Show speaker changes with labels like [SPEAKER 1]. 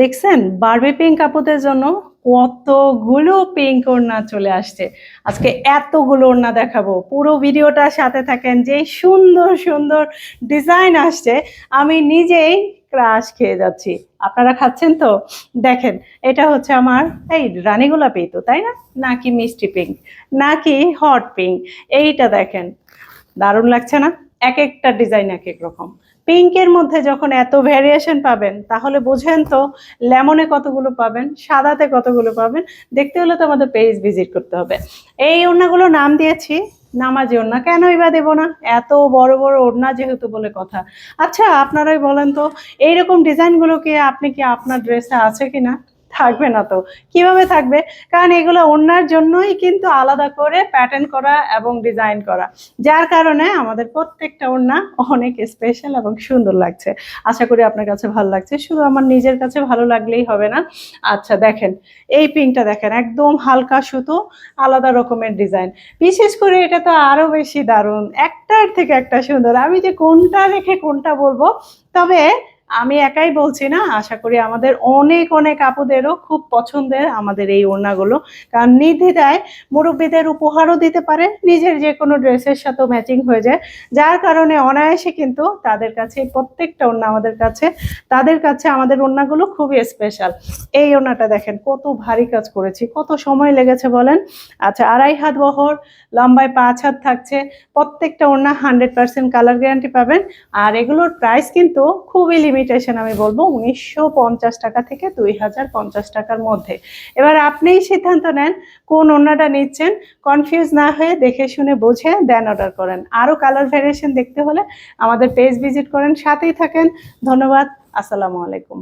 [SPEAKER 1] দেখছেন Barbie pink আপুদের জন্য কতগুলো পিঙ্ক ওড়না চলে আসছে। আজকে এতগুলো ওড়না দেখাবো। পুরো ভিডিওটার সাথে থাকেন যে সুন্দর সুন্দর ডিজাইন আসছে, আমি নিজেই ক্রাশ খেয়ে যাচ্ছি। আপনারা খাচ্ছেন তো? দেখেন, এটা হচ্ছে আমার, এই রানী গোলাপি তো, তাই না? নাকি মিষ্টি পিঙ্ক নাকি হট পিঙ্ক এইটা দেখেন। দারুণ লাগছে না? এক একটা ডিজাইন এক এক রকম। পিঙ্কের মধ্যে যখন এত ভ্যারিয়েশন পাবেন, তাহলে বুঝেন তো লেমনে কতগুলো পাবেন, সাদাতে কতগুলো পাবেন, দেখতে হলে তো আমাদের পেজ ভিজিট করতে হবে। এই ওড়নাগুলো নাম দিয়েছি, নামাজি ওড়না। কেনই বা দেবো না? এত বড় বড় ওড়না যেহেতু বলে কথা। আচ্ছা আপনারাই বলেন তো, এইরকম ডিজাইনগুলো কি, আপনি কি আপনার ড্রেসে আছে কি না থাকবে না তো? কীভাবে থাকবে? কারণ এগুলো ওড়নার জন্যই কিন্তু আলাদা করে প্যাটার্ন করা এবং ডিজাইন করা। যার কারণে আমাদের প্রত্যেকটা ওড়না অনেক স্পেশাল এবং সুন্দর লাগছে। আশা করি আপনার কাছে ভালো লাগছে। শুধু আমার নিজের কাছে ভালো লাগলেই হবে না। আচ্ছা দেখেন, এই পিঙ্কটা দেখেন, একদম হালকা সুতো, আলাদা রকমের ডিজাইন বিশেষ করে এটা তো আরও বেশি দারুণ। একটার থেকে একটা সুন্দর। আমি যে কোনটা রেখে কোনটা বলব? তবে আমি একাই বলছি না, আশা করি আমাদের অনেক অনেক আপুদেরও খুব পছন্দের আমাদের এই ওড়নাগুলো। কারণ নির্দ্বিধায় মুরব্বীদের উপহারও দিতে পারে, নিজের যে কোনো ড্রেসের সাথে ম্যাচিং হয়ে যায়। যার কারণে অনায়াসে কিন্তু তাদের কাছে, প্রত্যেকটা ওড়না আমাদের কাছে, তাদের কাছে আমাদের ওড়নাগুলো খুবই স্পেশাল এই ওড়নাটা দেখেন, কত ভারী কাজ করেছি, কত সময় লেগেছে বলেন? আচ্ছা আড়াই হাত বহর, লম্বায় পাঁচ হাত থাকছে, প্রত্যেকটা ওড়না হান্ড্রেড পার্সেন্ট কালার গ্যারান্টি পাবেন। আর এগুলোর প্রাইস কিন্তু খুবই লিমিটেশন আমি বলব উনিশশো পঞ্চাশ টাকা থেকে দুই হাজার পঞ্চাশ টাকার মধ্যে। এবার আপনিই সিদ্ধান্ত নেন কোন অন্যটা নিচ্ছেন। কনফিউজ না হয়ে দেখে শুনে বুঝে দেন অর্ডার করেন। আরও কালার ভ্যারিয়েশন দেখতে হলে আমাদের পেজ ভিজিট করেন, সাথেই থাকেন। ধন্যবাদ, আসসালামু আলাইকুম।